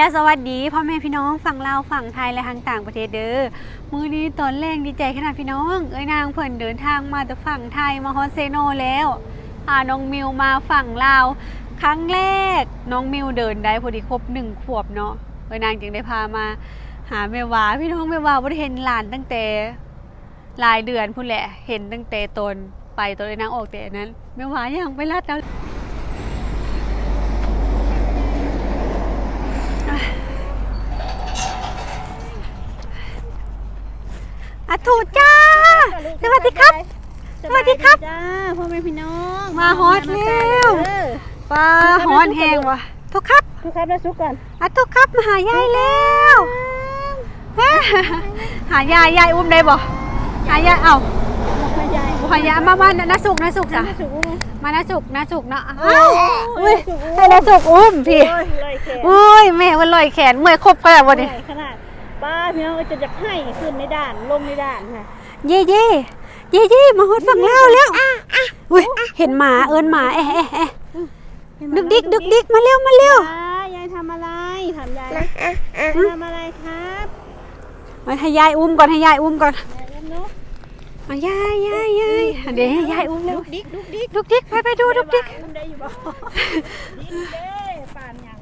และสวัสดีพ่อแม่พี่น้องฝั่งลาวฝั่งไทยและทางต่างประเทศเด้อมื้อนี้ตอนแรกดีใจขนาดพี่น้องเอ้ยนางเพิ่นเดินทางมาจากฝั่งไทยมาฮอดเซโนแล้วพาน้องมิวมาฝั่งลาว ครั้งแรกน้องมิวเดินได้พอดีครบหนึ่งขวบเนาะเอ้ยนางจึงได้พามา หาแม่วาพี่น้องแม่วาบ่ได้เห็นหลานตั้งแต่หลายเดือนพุ่นแหละเห็นตั้งแต่ตนไปตอนเอ้ยนางออกแต่นั้นแม่วายังไปลัดเอา อะถูกจ้า สวัสดีครับ สวัสดีครับจ้าพ่อแม่พี่น้องมาฮอตแล้วเออปลาหอนแหงวะทุกครับทุกครับแล้วซุกก่อนอะทุกครับมาหายายแล้วเฮ้หายายยายอุ้มได้บ่หายายเอ้ามาใหญ่บ่หายายมามานาสุกนาสุกจ้ะมาสุกอุ้มมานาสุกนาสุกเนาะเอ้าอุ้ยสุกอุ้มให้นาสุกอุ้มพี่โอ้ยเลยแขนอุ้ยแม่มันลอยแขนเมื่อยครบก็แล้วบ่นี่ใหญ่ขนาด ป้าพี่น้องก็จะอยากให้ขึ้นในด่านลงในด่านค่ะเย่เย่เย่เย่มาฮอดฝั่งลาวแล้วอุ้ยเห็นหมาเอิ้นหมาแอะแอะแอะดึกดิกดึกดิกมาเร็วมาเร็ว ยายยายทำอะไรทำยายทำอะไรครับมาให้ยายอุ้มก่อนให้ยายอุ้มก่อนยายอุ้มเนาะมายายยายยายเดี๋ยวให้ยายอุ้มเร็วดิกดุกดิกดุกดิกไปไปดูดุกดิกอุ้มได้อยู่บ่ดิกเด้ป่านยัง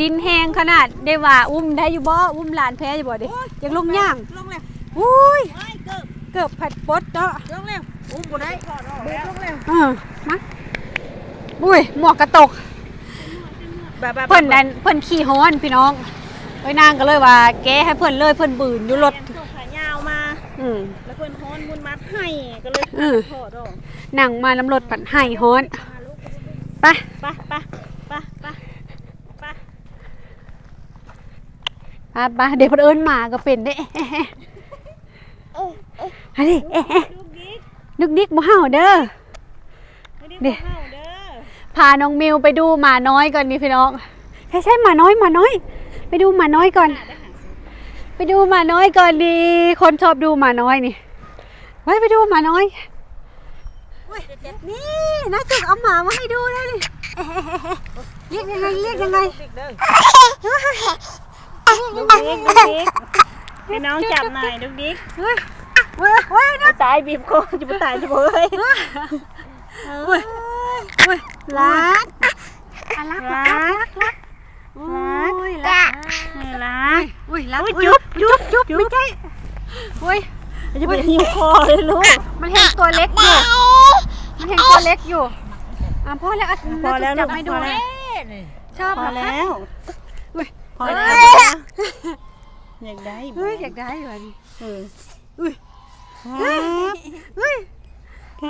ดินแห้งขนาดได้ว่าอุ้มได้อยู่บ่อุ้มหลานแพ้อยู่บ่เด้ยังลงย่างลงแล้วอุ้ยไม่เกิบเกือบผัดปดเนาะลงแล้วอุ้มบ่ได้ถอดออกแล้วลงแล้วเออมาอุ้ยหมวกกระตกแบบแบบเพิ่นนั่นเพิ่นขี่ฮ้อนพี่น้องเอ้ยนางก็เลยว่า แกให้เพิ่นเลยเพิ่นบืนอยู่รถส่งขายาวมาอืมแล้วเพื่อนฮ้อนมุนมัดให้ก็เลยอืมถอดออกนั่งมาน้ำรถผันให้ฮ้อนไปไปไปไปไปไป ไปไปเดี๋ยวเพิ่นเอิ้นหมาก็เป็นเด้เอ๊ะเอ๊ะอันนี้เอ๊ะเอ๊ะลูกดิ๊กนึกดิกบ่เห่าเด้อไม่ได้เดี๋บยวอกเฮาเด้อพาน้องมิวไปดูหมาน้อยก่อนนี่พี่น้องใช่ใช่หมาน้อยหมาน้อย ไปดูหมาน้อยก่อน ไปดูหมาน้อยก่อนดีคนชอบดูหมาน้อยนี่ไว้ไปดูหมาน้อยนี่น่าจุกเอาหมามาให้ดูได้ดิเรียกยังไงเรียกยังไง ลูกดิ๊กลูกดิ๊กให้น้องจับหน่อยลูกดิ๊กเฮ้ยเว้ยเว้ยนะตายบีบคอจะไปตายจะบ่เอ้ยเว้ยเว้ยรักอะรักรักรักโอ้ยรักนี่รักอุ้ยรักอุ๊ยจุ๊บจุ๊บจุ๊บไม่ใช่อุ้ยจะไปหิวคอเลยลูกมันเห็นตัวเล็กอยู่มันเห็นตัวเล็กอยู่อะพ่อแล้วอะพอแล้วจัลูบกให้ดูพอแล้วชอบพอเหรอคะแล้วอุ้ย พอแล้วอยากได้เฮ้ยอยากได้เหรอนี่เอออุ้ยครับเฮ้ย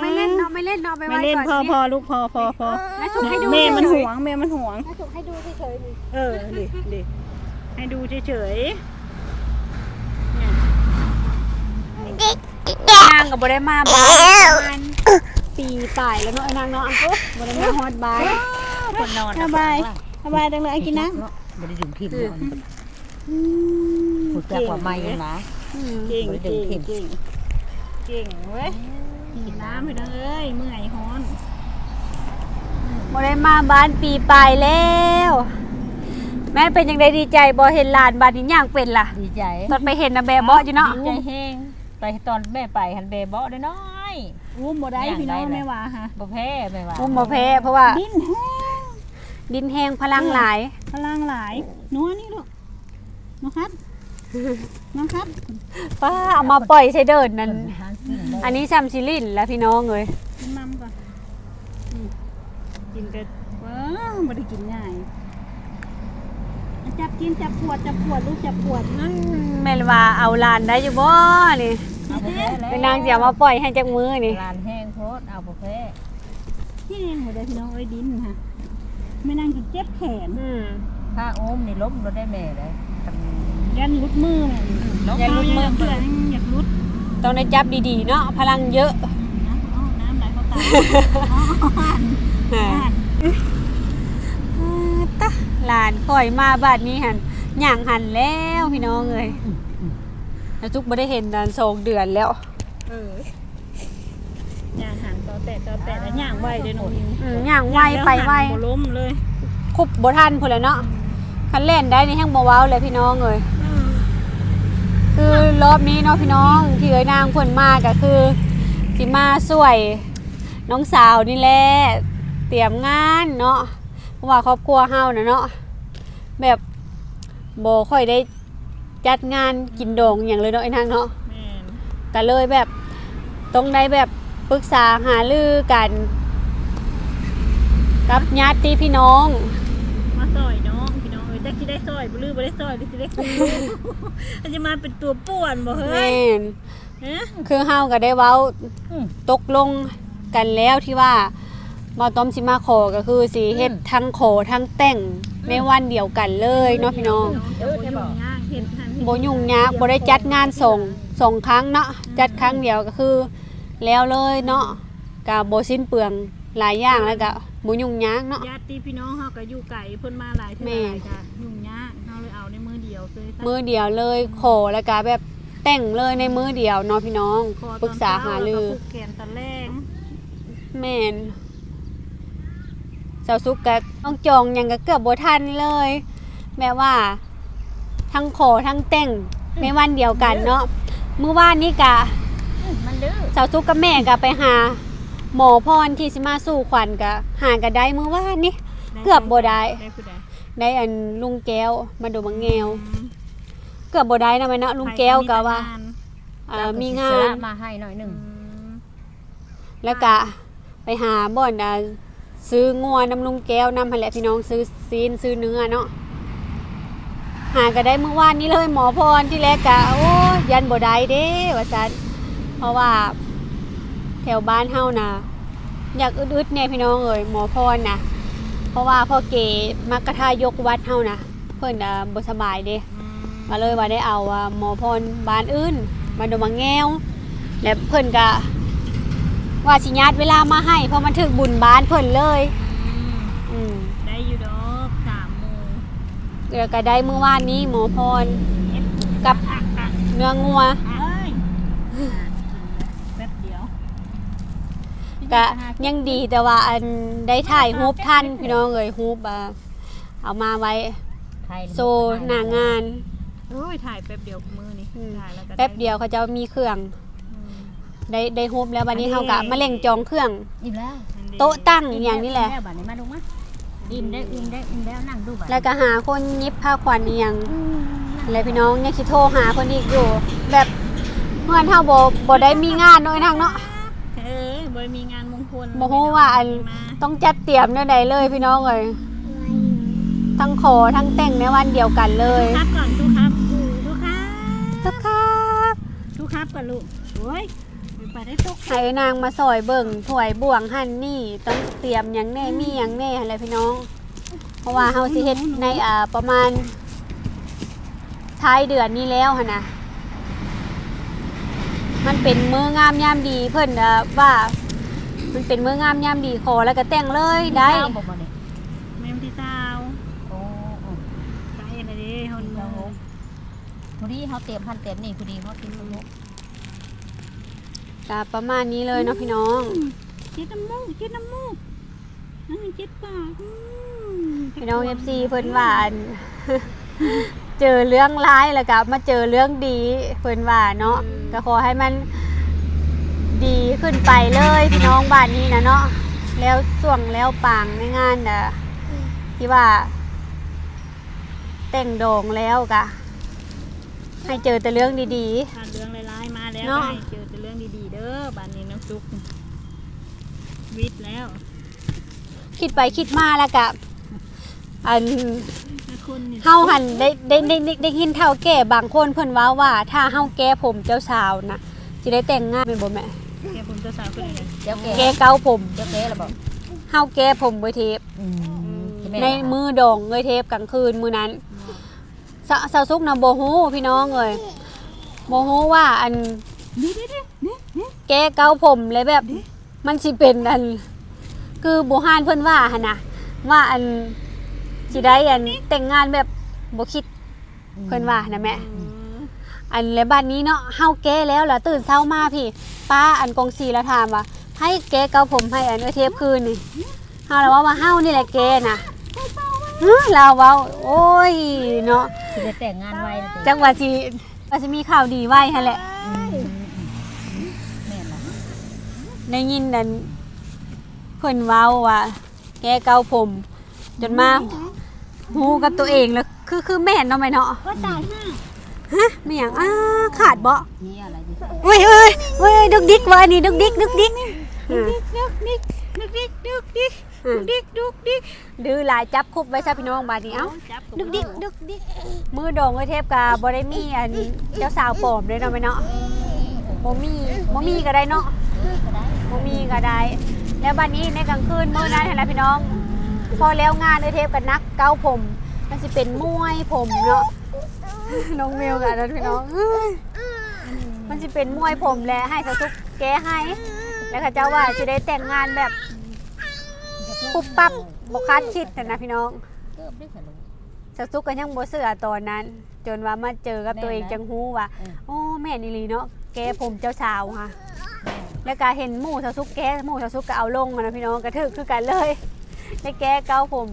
ไม่เล่นเนาะไม่เล่นเนาะไปไม่ไว้เล่นก่อนพอนี่พอลูกพอพอพอแม่จุกให้ดูแม่มันเฉห่ยวงแม่มันห่วง แม่จุกให้ดูเฉยๆนี่เออดิดิให้ดูเฉยนางกับบได้มาบ้านประมาณปีป่ายแล้วเนาะไอ้นางเนาะอะบได้มาฮอดบายๆคนนอนสบายสบายจังเลยกินน้ำ บริดึงพิมพ์นอนอืมผูกจากว่าไม่นะอืมเก่งบ่ได้เก่งเข็มเก่งเก่งเว้ยกินน้ำไปเด้อเอ้ยเมื่อยฮ้อนบได้มาบ้านปีป่ายแล้ว แม่เป็นยังไงดีใจบ่เห็นหลานบ้านนี้ย่างเป็นล่ะ ดีใจ ตอนไปเห็นนะแบบเบาะอยู่เนาะดีใจแห้งไปตอนแม่ไปหันเบเบาะได้น้อยอุ้มบ่ได้ย่างพี่น้องได้เลยไม่ว่าฮะบ่แพ้แม่ว่าอุ้มบ่แพ้เพราะว่าดิ้นแห้ง ดินแห้งพลังหลาย พลังหลายนัวนี่ลูกนะครับนะครับป้าเอามาปล่อยใช้เดินนั่นหางกินบ่อันนี้ซัมซิลินแล้วพี่น้องเลยกินมัมก่อนอืมกินกันว้าวไม่ได้กินง่ายจับกินจับปวดจับปวดลูกจับปวดนะแม่นว่าเอาหลานได้อยู่บ่นี่เอาบ่แพ้แล้วเป็นนางจะเอามาปล่อยให้จากมือนี่ ลานแห้งโพดเอาบ่แพ้ที่หัวใจพี่น้องเอ้ยดินค่ะ ไม่นั่งกินเจ็บแขนอืมถ้าโอมนี่ล้มเราได้แม่เลยทำยันรุดมือแม่ล้มอย่าลุดมือเพื่อนอยากรุดต้องได้จับดีๆเนาะพลังเยอะน้ำอ๋อน้ำไหลเข้าตาอ๋ออ่าตะหลานคอยมาบาดนี้หันย่างหันแล้วพี่น้องเอ้ยแล้วจุกบ่ได้เห็นนานสองเดือนแล้ว เออย่าง หันต่อแตะต่อแตะแล้วย่างไหวเลยหนูอืมย่างไวไปไวบ่ล้มเลยคุบบ่ทันพุ่นแหล้วเนาะคันเล่นได้นี่แห้งบ่เว้าเลยพี่น้องเอ้ยคือรอบนี้เนาะพี่น้องที่เอ้ยนางเพิ่นมาก็คือสิมาช่วย น้องสาวนี่แหละเตรียมงานเนาะเพราะว่าครอบครัวเฮาน่ะเนาะแบบบ่ค่อยได้จัดงานกินโดองอย่างเลยเนาะไอ้นางเนาะแม่นก็เลยแบบต้องได้แบบ ปรึกษาหารือกัน กับญาติพี่น้อง มาซอยน้องพี่น้องเอ้ยจักสิได้ซอยบ่ลือบ่ได้ซอยหรือสิได้คูมันจะมาเป็นตัวป่วนบ่เฮ้แม่ยนฮะ คือเฮาก็ได้เว้าอืม ตกลงกันแล้วที่ว่ามาต้อมสิมาขอก็คือสีเฮ็ดทั้งขอทั้งแต่งในวันเดียวกันเลยเนาะพี่น้องจะบ่ยุ่งยากเฮ็ดทันบ่ยุ่งยากบ่ได้จัดงานส่งสองครั้งเนาะจัดครั้งเดียวก็คือ แล้วเลยเนาะก็บ่สิ้นเปลืองหลายอย่างแล้วก็บ่ยุ่งยากเนาะ ญาติพี่น้องเฮาก็อยู่ไกลเพิ่นมาหลายเทื่อแม่ หลายก็ยุ่งยากเฮาเลยเอาในมือเดียวเลยมือเดียวเลยขอแล้วก็แบบแต่งเลยในมือเดียวเนาะพี่น้องขอตอนปรึกษาหารือ เช้แล้วก็ผูกแขนตอนแรกแม่นสาวสุกก็ต้องจองหยังก็เกือบบ่ทันเลย แม่ว่า ทั้งขอทั้งแต่งในวันเดียวกันเนาะมื้อวานนี้กะ มันดื้อสาวสุกกับแม่ก็ไปหา หมอพรที่สิมาสู่ขวัญก็หาก็ได้มื้อวานนี้เกือบบ่ได้ ได้ผู้ใดได้อันลุงแก้วมาดูมังแงว เกือบบ่ได้นะแม่เนาะลุงแก้วก็ว่าอ่ามีงาเสืนอมาให้หน่อยหนึ่งแล้วก็ไปหาบ่อนอะซื้องัวน้ำลุงแก้วน้ำหันแหละพี่น้องซื้อซีนซื้อเนื้อเนาะหาก็ได้เมื่อวานนี้เลยหมอพรที่แรกกะโอ้ยยันบ่ได้เด้ว่าซั่น เพราะว่าแถวบ้านเฮานะอยากอึดๆเนี่ยพี่น้องเอ้ยหมอพรนะเพราะว่าพ่อเกมักกะทายกวัดเฮานะเพิ่นอะบ่สบายเด้มาเลยว่าได้เอาอะหมอพรบ้านอื่นมาดูมาแงวและเพิ่นก็ว่าสิญาติเวลามาให้เพราะมันถึกบุญบ้านเพิ่นเลยอืมได้อยู่ดอกสามโมงแล้วก็ได้เมื่อวานนี้หมอพรกับเนื้องัว เอ้ยแป๊บเดียว ก็ยังดีแต่ว่าอันได้ถ่ายรูปท่านพี่น้องเอ้ยรูปอะเอามาไว้ใครโซหน้างาน โอ้ยถ่ายแป๊บเดียวมือนี่อืม ถ่ายแล้วก็แป๊บเดียวเขาจะมีเครื่องอืมได้ได้รูปแล้วบัดนี้เฮาก็มาเล่งจองเครื่อง อิ่มแล้วโต๊ะตั้งอย่างนี้แหละมบัดนี้มาดูมาอิ่มได้อิ่มได้อิ่มแล้วนั่งดูบัดแล้วก็หาคนยิบผ้าขวัญอีหยังอืมนั่งอะไรพี่น้องยังคิดโทรหาคนอีกอยู่ แบบเมื่อเท่าโบโบได้มีงานด้วยทางเนาะเออ บอยมีงานมงคลบ่ฮู้ว่าอันมาต้องจัดเตรียมเนื่อใดเลยพี่น้องเลยทั้งขอทั้งแต่งในวันเดียวกันเลยทุกครับก่อนทุกครับทุกครับทุกครับทุกครับก่อนลูกโอ้ยไปได้ทุกให้นางมาซอยเบิ่งถวยบ่วงหั่นนี่ต้องเตรียมหยังแน่มีหยังแน่อะไรพี่น้อง เพราะว่าเฮาสิเฮ็ดในอ่าประมาณท้ายเดือนนี้แล้วหั่นนะมันเป็นมื้องามยามดีเพิ่นอะว่า มันเป็นมื้องามยามดีขอแล้วก็แต่งเลยได้ข้าวบ่บ่นี่แม่มที่เจ้าโอ้โอ้ไปอะไรเด้ฮอนเราพอดีเขาเตรียมพันเตรียมนี่พอดีเขาเตรียมลูกก็ประมาณนี้เลยเนาะพี่น้องเจ็ดน้ำมูกเจ็ดน้ำมูกอืมเจ็ดปากอืมพี่น้อง FC เพิ่นว่าอันเจอเรื่องร้ายแล้วก็มาเจอเรื่องดีเพิ่นว่าเนาะก็ขอให้มัน ดีขึ้นไปเลยพี่น้องบ้านนี้นะเนาะแล้วส่วงแล้วปางในงานน่ะที่ว่า แต่งโด่งแล้วก็ให้เจอแต่เรื่องดี ผ่านเรื่องร้ายๆมาแล้วเนาะให้เจอแต่เรื่องดีๆเด้อบ้านนี้น้องซุกวิทย์แล้วๆ คิดไปคิดมาแล้วก็อันถ้าคุณนี่เฮาหันได้ได้ได้ได้ได้ยินเท่าแก่บางคนเพิ่นว่าว่า ถ้าเฮาแก้ผมเจ้าสาวนะสิได้แต่งงานเป็นบ่แม่ แกผมเจ้าสาวคนนี้เจ้าแก่แก้เกาผมเจ้าแก่หรือเปล่าเฮาแก้ผมไว้เทปอืมที่แในมือดองเอ้ยเทปกลางคืนมื้อนั้นสสาวสุกนะบ่ฮู้พี่น้องเอ้ยบ่ฮู้ว่าอันนี่นี่นี่นี่นี่แก้เกาผมเลยแบบ มันสิเป็นอัน คือโบฮานเพิ่นว่าหั่นน่ะว่าอันสิได้อันแต่งงานแบบบ่คิดเพิ่นว่านะแม่ อันและบ้านนี้เนาะเฮาแก้แล้วล่ะตื่นเช้ามาพี่ ป้าอันกองสีแล้วถามว่าให้แก้เกาผมให้อันเออเทปคืนนี่เฮาแล้วว่าว่าเฮานี่แหละแก้น่ะฮะลาวเว้าโอ้ยเนาะสิได้แต่งงานไว้แล้วติจังว่าสิว่าสิมีข่าวดีไว้หั่นแหละอืมแม่นล่ะได้ยินนั่นเพิ่นเว้าว่า แกเกาผม จนมาฮู้กับตัวเองแล้วคือคือแม่นเนาะแม่เนาะ ก็ตายห้า ฮะไม่หยังอ้าขาดบ่นี่อะไรดิเว้ยเว้ยเว้ยดึกดิกว่านี่ดึกดิกดึกดิกอ่า ดึกดิกดึกดิกดึกดิกอ่าดึกดึกดิกดื้อหลายจับคุบไว้ซะพี่น้องบาดนี้เอ้าจับดึกดิกดึกดิกมือโดงไว้เทพกาบ่ได้มีอันเจ้าสาวปลอมเลยเนาะแม่เนาะบ่มีบ่มีก็ได้เนาะก็ได้บ่มีก็ได้ แล้วบัดนี้ในกลางคืนมื้อนั้นหั่นล่ะพี่น้อง พอแล้วงานเอ้ยเทพกับนักเกาผม มันสิเป็นมวยผมเนาะ น้องเมลกับนั้นพี่น้องเอ้ยมันสิเป็นมวยผมแหละให้สาวทุกแก้ให้ แล้วเขาเจ้าว่าสิได้แต่งงานแบบปุ๊บปั๊บบ่คาดคิดแต่นะพี่น้องเกิบได้ค่ะลูกสาวทุกก็ยังบ่เชื่อตอนนั้น จนว่ามาเจอกับตัวเองแม่นนะจังฮู้ว่าเออโอ้แม่นี่ลีเนาะแกผมเจ้าสาวค่ะ แล้วก็เห็นหมู่สาวทุกแกหมู่สาวทุกก็เอาลงมานะพี่น้องกระทึกคือกันเลยได้แกเกาผม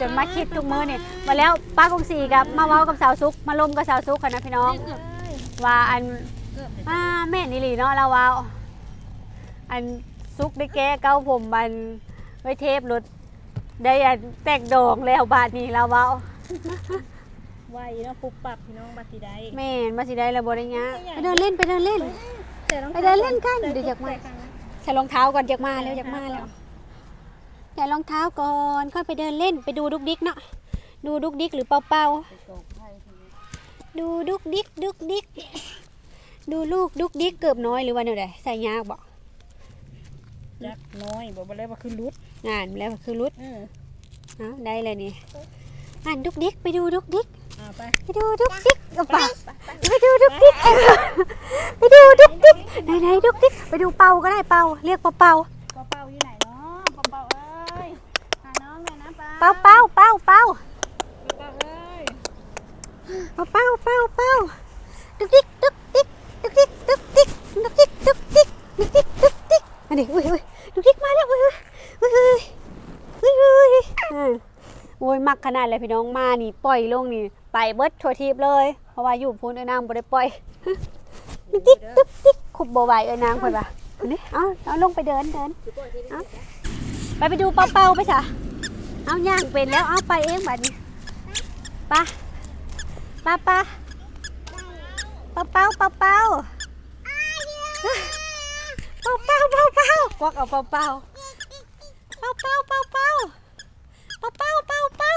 จนมาคิดทุกมื้อนี่มาแล้วป้ากงสีกับมาเว้ากับสาวซุก มาลมกับสาวซุกค่ะนะพี่น้องว่าอันเกิบได้อ่าแม่นี่หลีเนาะเราเว้าอันซุกได้แก้เก้าผมมันไว้เทปรถได้อันแตกดองแล้วบาดนี้เราเว้าไวเนาะปุบปับพี่น้องบัดสิได้แม่นมาสิได้ระบ่ได้ยะไปเดินเล่นไปเดินเล่นแต่รองไปท้าเดินเล่นกันเดี๋ยวอยากมาใส่รองเท้าก่อนอยากมาแล้วอยากมาแล้ว ใส่รองเท้าก่อนค่อยไปเดินเล่นไปดูดุกดิกเนาะดูดุกดิกหรือเปาเปาไปตกไผทีนี้ดูดุกดิกดุกดิกดูลูกดุกดิกเกือบน้อยหรือว่าแนวใดใส่ยากบ่จักน้อยบอกบ่เลยว่าคือรุดงานแล้วคือรุดเออเอ้าได้เลยนี่อ่านดุกดิกไปดูดุกดิกเอาไปไปดูดุกดิกเอาไปไปดูดุกดิกไปดูดุกดิกไหนไหนดุกดิกไปดูเป่าก็ได้เป่าเรียกเป่าเป่าเป่าเป่าอยู่ไหนเนาะเป่าเป่าเอ้ยหาน้อง เป้าเป่าเป่าเป่าเป่าเป้าเป่าเป่าเป่าดุกดิกดุกดิกดุกดิกดุกดิกดุกดิกดุกดิกดุกดิกดุกดิกอันนี้อุ้ยอุ้ยดุกดิกมาแล้วอุ้ยอุ้ยอุ้ยอุ้ยอุ้ยอ่าโอ้ยมักขนาดเลยพี่น้องมานี่ปล่อยลงนี่ไปเบิดทัวทีบเลย เพราะว่าอยู่พูนเอ้นางบ่ได้ปล่อยดุกดิกดุกดิกขุบบ่ไหวเอ้นางเพิ่นว่าอันนี้เอาเอาลงไปเดินเดินเอาไปไปดูเป่าๆไปจ้ะ เอาย่างเป็นแล้วเอาไปเองบัดนี้ปะปะปะเป่าเป่าเป่าเป่าเป่าเป่าเป่าเป่ากวักเอาเป่าเป่าเป่าเป่าเป่าเป่าเป่าเป่าเป่า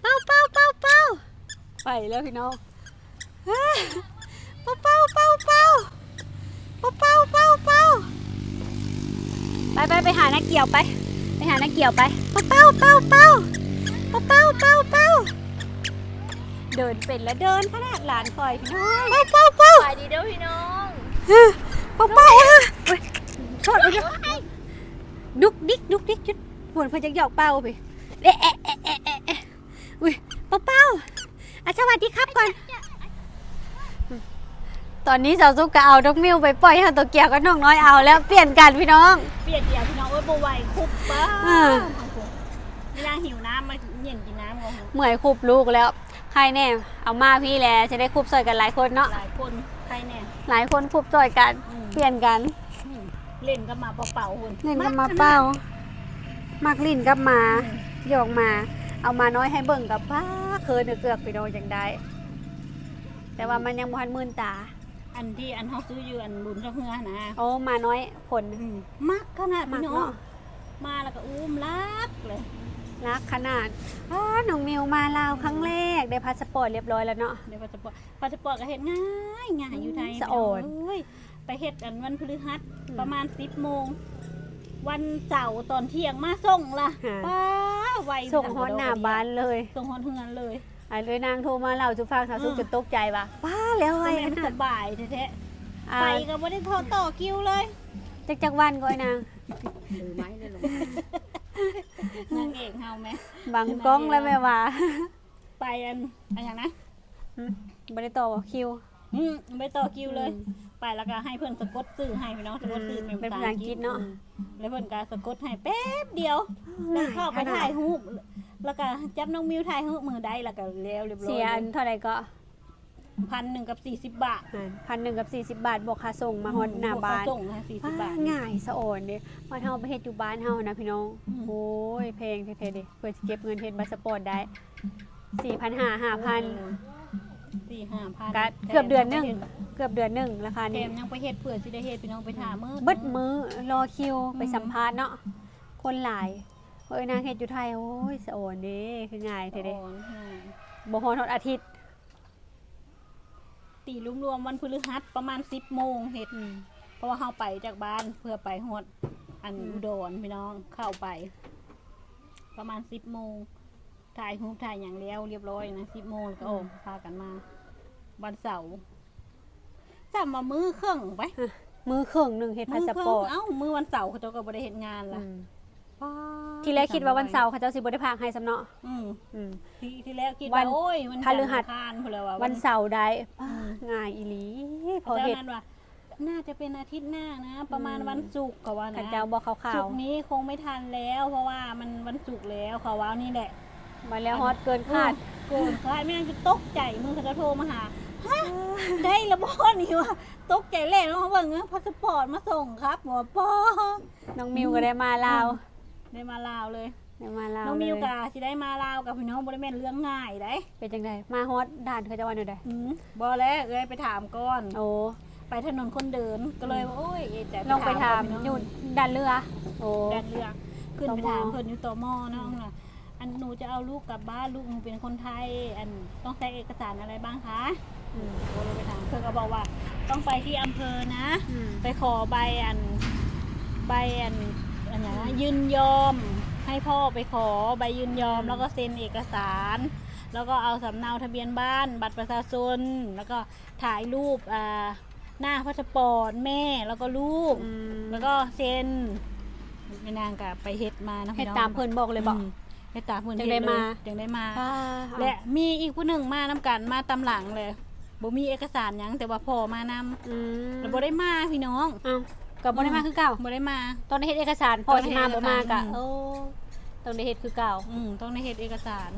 เป่าเป่าเป่าเป่าเป่าไปแล้วพี่น้องเป่าเป่าเป่าเป่าเป่าเป่าเป่าเป่าไปไปไปหานักเกี่ยวไป ไปหานักเกี่ยวไป เป่าเป่าเป่าเป่าเป่าเป่าเป่าเดินเป็นแล้วเดินขนาดหลานคอยพี่น้องเป่าเป่าเป่าไปดีเด้อพี่น้องเป่าเป่าอะเฮ้ยโทษไปเถอะดุกดิกดุกดิกจุดปวดเพื่อจะหยอกเป่าไปเอ๊ะเอ๊ะเอ๊ะเอ๊ะเอ๊ะเอ๊ะอุ้ยเป่าเป่าอะสวัสดีครับก่อน ตอนนี้สาวซุกก็เอาดอกมิวไปปล่อยให้ตัวเกียวกับน้องน้อยเอาแล้วเปลี่ยนกันพี่น้อง เปลี่ยนเดียวพี่น้องเอ้ยบ่ไหวคุบป้าอ่าเวลาหิวน้ำมาเย็นกินน้ำก่อนเหมื่อยคุบลูกแล้ว ใครแน่เอามาพี่แหล้วจะได้คุบซอยกันหลายคนเนาะหลายคนใครแน่หลายคนคุบซอยกัน อืมเปลี่ยนกันอืมเล่นก็มาเป่าๆคนเล่นกับมาเป้ามักลิ่นกับหมาหยอกหมา เอามาน้อยให้เบิ่งกับป้าเคินเกือกไปโดนจังได้แต่ว่ามันยังบ่ทันมื่นตา อันที่อันเฮาซื้ออยู่อันบุญเจ้าเฮือนะโอ้มาน้อยผลอืมมักขนาดมักพี่น้องเนาะมาแล้วก็อุ้มรักเลยรักขนาดอ๋อน้องมิวมาลาวครั้งแรกได้พาสปอร์ตเรียบร้อยแล้วเนาะเดี๋ยวพาสปอร์ตพาสปอร์ตก็เฮ็ดง่ายง่ายอยู่ไทยสะอ่อนพี่งเอ้ยไปเฮ็ดอันวันพฤหัสอืมประมาณ10โมง วันเสาร์ตอนเที่ยงมาส่งล่ะฮะป้าไวส่งฮอดหน้าบ้านเลย ส่งฮอดเฮือนเลย ไอ้เลยนางโทรมาเล่าทุกฟังสาวสุกอืมจนตกใจว่ะป้าแล้วไงทำไมขมันนาสดบายแท้อ่าๆไปก็บ่ได้โทรต่อคิวเลยจักจักวันก็ไอ้นางมือไม้เลยลงนางเอกเฮาไหมบังกล้องแล้วแม่ว่า ไปอันอันอย่างนะบ่ได้ต่อคิวอืมไปต่อคิวเลยอืม ไปแล้วก็ให้เพื่อนสะกดซื้อให้พี่น้องสะกดซื้อเป็นเป็นภาภาษาษาอัอังงกกฤฤษษเนาะแล้วเพื่อนก็สะกดให้แป๊บเดียวแล้วเข้าไปถ่ายรูปแล้วก็จับน้องมิวถ่ายรูปมือได้แล้วก็แล้วเรียบร้อยเสียอันเท่าไหร่ก็พันหนึ่งกับสี่สิบบาทพันหนึ่งกับสี่สิบบาทบวกค่าส่งมาฮอดหน้าบ้านส่งนะสี่สิบบาทง่ายสะโอนเด้มาเฮาไปเฮ็ดอยู่บ้านเฮานะพี่น้องอืมโอ้ยเพลงเท่ๆเดิเพื่อสิเก็บเงินเฮ็ดบัตรสปอร์ตได้4,500 5,000 สี่ห้าพันก็เกือบเดือนหนึงเกือบเดือนหนึงราคาแถนี้มยังไปเฮ็ดเผื่อสิได้เฮ็ดพี่น้องไปถามมือเบิดมือรอคิวไปอืมสัมภาษณ์เนาะคนหลายเอ้ยนางเฮ็ดอยู่ไทยโอ้ยสะโอนเด้คือง่ายเท่เด้โอนอืมบ่ฮอดฮอดอาทิตย์ตีรวมๆวันพฤหัสประมาณสิบโมงเฮ็ดเพราะว่าเฮาไปจากบ้านเพื่อไปฮอดอันอืม อุดรพี่น้องเข้าไป ประมาณสิบโมง ถ่ายรูปถ่ายอย่างแล้วเรียบร้อยนะสิบโมงแล้วก็ออกพากันมาวันเสาร์สามมามือเครื่องไปมือครึ่งหนึงเฮ็ดพาสปอร์ตเอ้ามือวันเสาร์เขาเจ้าก็บ่ได้เฮ็ดงานล่ะอืมทีแรกคิดว่าวันเสาร์เขาเจ้าสิบ่ได้พากให้ซ้ำเนาะอืมอืมที่ที่แรกคิดวัว่านโอ้ยมันพฤหัสจันทร์อังคารพุ่นแล้วว่าวันเสาร์ได้อืมง่ายอีหลีพอเจ้าเฮ็ดนั้นว่าน่าจะเป็นอาทิตย์หน้านะ ประมาณวันศุกร์เขาว่าขันนะเจ้าบอกข่าศุวกร์นี้คงไม่ทันแล้ว เพราะว่ามันวันศุกร์แล้วเขาว่านี่แหละๆ มาแล้วฮอตเกินคาดโกนคายไม่นั่งจะตกใจมือเขาจะโทรมาหาฮะได้ละบอนี่วะตกใจแรกแล้วเขาบอกเงี้ยพาสปอร์ตมาส่งครับหัวป้อน้องมิวก็ได้มาลาวได้มาลาวเลยได้มาลาวน้องมิวเลยกาสิได้มาลาวกับพี่น้องบริเวณเรื่องง่ายได้เป็นจังไดมาฮอตด่านเขาจะว่าแนวใดอืมบอแล้วเอ้ยไปถามก่อนโอ้ไปถนนคนเดินก็เลยว่าโอ้ยเอ๊ะแต่ลองไปถามก่นอยู่ด่านเรือโอ้แดนเรือขึ้นไปตมถามเพิ่นอยู่ตมเนาะน่ะ อันหนูจะเอาลูกกลับบ้านลูกหนูเป็นคนไทย อันต้องใช้เอกสารอะไรบ้างคะอืมก็เลยไปถามเพิ่นก็บอกว่า ต้องไปที่อำเภอนะ อืม ไปขอใบอันใบอันอันอย่างนะยืนยอม ให้พ่อไปขอใบยืนยอม แล้วก็เซ็นเอกสาร แล้วก็เอาสำเนาทะเบียนบ้าน บัตรประชาชนแล้วก็ถ่ายรูปอ่าหน้าพาสปอร์ตแม่แล้วก็ลูก อืม แล้วก็เซ็นแม่นางกับไปเฮ็ดมานะให้พี่น้อง ตามเพิ่นบอกเลยบอก ม เฮ็ดตามเพิ่นจัเฮ็งได้ดเลยมาจังได้มา อ่าและมีอีกผู้หนึ่งมานํกันมาตำหลังเลยบ่มีเอกสารหยังแต่ว่าพ่อมานำอืมแล้วบ่ได้มาพี่น้องเอ้าก็บ่ได้มาคือเก่า บ่ได้มา ตอนได้เฮ็ดเอกสารพอสิมาบ่มากะอืม โอ้ต้องได้เฮ็ดคือเก่าอืมต้องได้เฮ็ดเอกสาร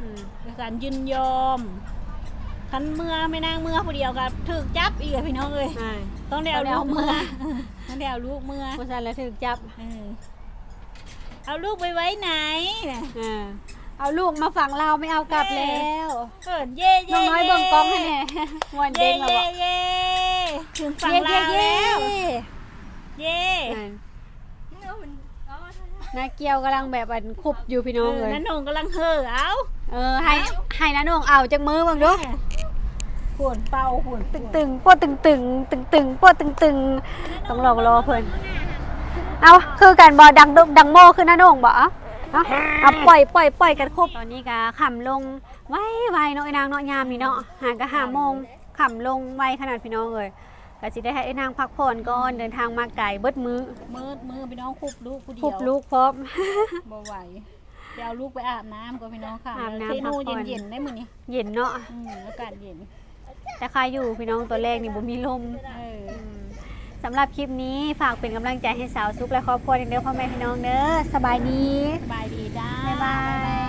อืมเอกสารยินยอมคันเมื่อไม่นางเมื่อผู้เดียวก็ถูกจับอีกอะพี่น้องเอ้ยอ่าต้องได้เอาต้องได้ลูเอากเมื่อเมื่อต้องได้เอาลูกเมื่อบ่ซั่นแล้วถึกจับเออ เอาลูกไปไว้ไหนน่ะอ่าเอาลูกมาฝั่งเราวไม่เอากลับแล้วเปิดเย่เย่น้องน้อยเบิ่งกล้องให้แน่ม่วนเย่เด้งแล้วเย่บ่เย่ถึงฝั่งเย่ลาวเย่แล้วเย่เย่อ่านาเกียวกำลังแบบอันคุบอยู่พี่น้องเอเลอยนั่นนงกำลังเห่อเอาเออให้ให้นะน้องเอาจากมือเบิ่งดูขวนเป่าขวนตึงตึงๆโปวดตึงตึงตึงตึงๆโปวดตึงตึงๆต้องลองรอเพิ่น เอาคือกันบ่ดังดุดังโมคือนะน้องบ่เอาเอาเอาปล่อยปล่อยปล่อยกันครบตอนนี้ก็ค่ำลงไว้ไวเนาะไอ้นางเนาะยามนี่เนาะห่างก็ห้าโมงค่ำลงไวขนาดพี่น้องเลยก็สิได้ให้ไอ้นางพักผ่อนก่อนเดินทางมาไกลเบิดมือมืดมือพี่น้องคุบลูกผู้เดียวคุบลูกพร้อมบ่ไหวเดี๋ยวเอาลูกไปอาบน้ำก็พี่น้องค่ะอาบน้ำเซนูพักผ่อนเย็นๆได้มื้อนี้เย็นเนาะอืมอากาศเย็น แต่ใครอยู่พี่น้องตัวแรกนี่บ่มีลมเออ สำหรับคลิปนี้ฝากเป็นกำลังใจให้สาวซุกและครอบครัวเด้อพ่อแม่พี่น้องเด้อสบายดีสบายดีจ้า บ๊ายบาย